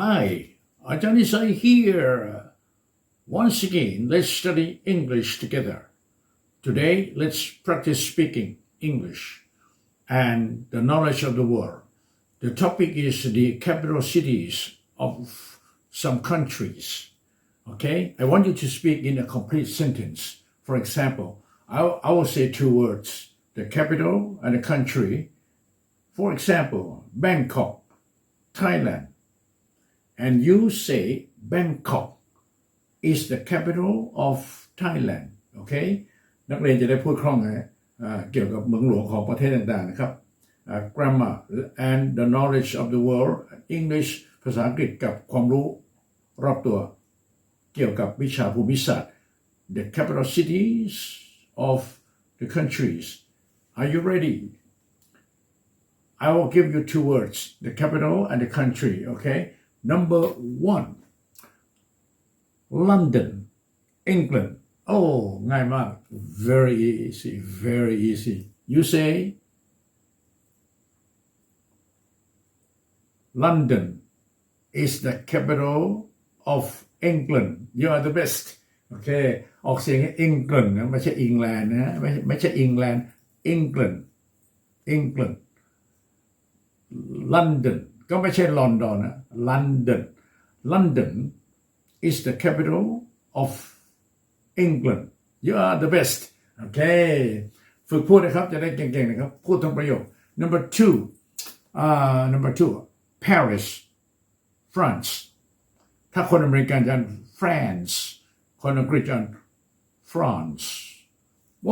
Hi, Ajahn Isai here. Uh, once again, let's study English together. Today, let's practice speaking English and the knowledge of the world. The topic is the capital cities of some countries. Okay, I want you to speak in a complete sentence. For example, I, I will say two words the capital and the country. For example, Bangkok, Thailand And you say Bangkok is the capital of Thailand. Okay นักเรียนจะได้พูดคล่องนะอ่าเกี่ยวกับเมืองหลวงของประเทศต่างๆนะครับอ่า grammar and the knowledge of the world English ภาษาอังกฤษกับความรู้รอบตัว เกี่ยวกับวิชาภูมิศาสตร์ the capital cities of the countries are you ready I will give you two words the capital and the country okay number one London England oh ง่ายมาก very easy very easy you say London is the capital of England you are the best โอเค ออกเสียง England นะไม่ใช่ England นะไม่ไม่ใช่ England England England London ก็ไม่ใช่ลอนดอนนะ London London is the capital of England you are the best โอเค ฝึกพูดนะครับ จะได้เก่งๆนะครับ พูดทั้งประโยค number two uh, number two Paris France ถ้าคนอเมริกันจะ France คนอังกฤษจะ France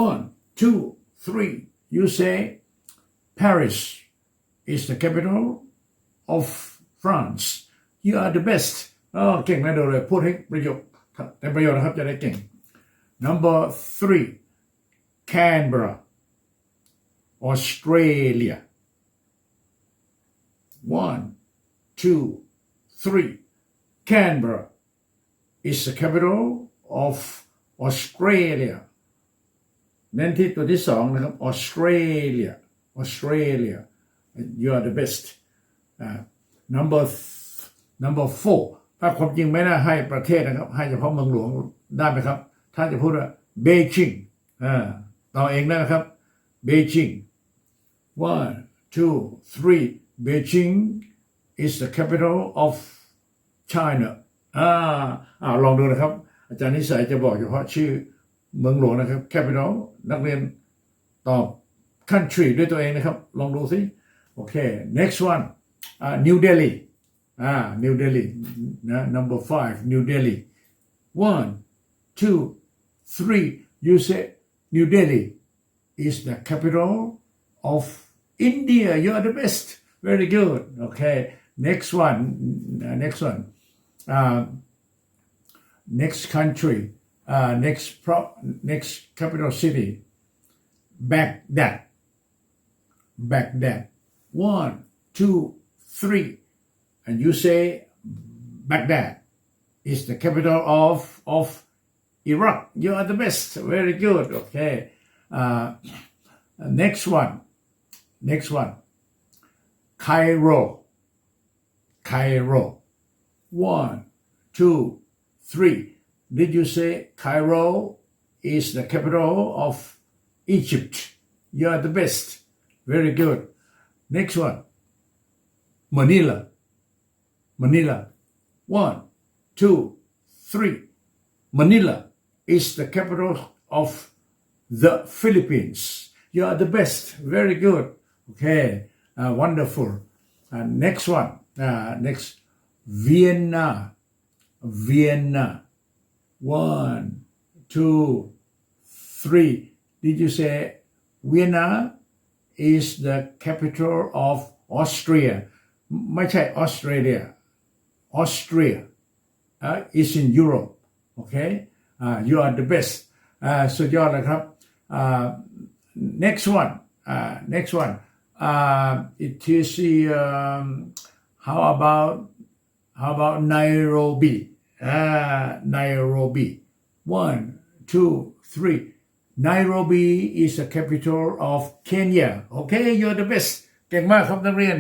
one two three you say Paris is the capital of France you are the best อ๋อเก่งนะเดี๋ยวเลยพูดให้ประโยคเป็นประโยชน์นะครับจะได้เก่ง number three Canberra Australia one two three Canberra is the capital of Australia เน้นที่ตัวที่สองนะครับ Australia Australia you are the best uh, Number number four ถ้าความจริงไม่น่าให้ประเทศนะครับ ให้เฉพาะเมืองหลวงได้ไหมครับถ้าจะพูดว่า Beijing อ่าต่อเองได้นะครับ Beijing one two three Beijing is the capital of China อ่าอ่าลองดูนะครับ อาจารย์นิสัยจะบอกเฉพาะชื่อเมืองหลวงนะครับ capital นักเรียนตอบ country ด้วยตัวเองนะครับ ลองดูสิโอเค next one uh, New Delhi. Ah, New Delhi, N number five, New Delhi. One, two, three. You say New Delhi is the capital of India. You are the best. Very good. Okay. Next one. Uh, next one. Uh, next country. Uh, next pro- next capital city. Baghdad. Baghdad. One, two, three and you say Baghdad is the capital of of Iraq. You are the best. Very good. Okay. Uh, next one. Next one. Cairo. Cairo. One, two, three. Did you say Cairo is the capital of Egypt? You are the best. Very good. Next one. Manila. Manila. One, two, three. Manila is the capital of the Philippines. You are the best. Very good. Okay. Uh, wonderful. Uh, next one. Uh, next. Vienna. Vienna. One, two, three. Did you say Vienna is the capital of Austria? ไม่ใช่ Australia Austria uh, is in Europe okay uh, you are the best uh, สุดยอดเลยครับ uh, next one uh, next one uh, it is the um, how about how about Nairobi uh, Nairobi one two three Nairobi is the capital of Kenya okay you're the best เก่งมากครับนักเรียน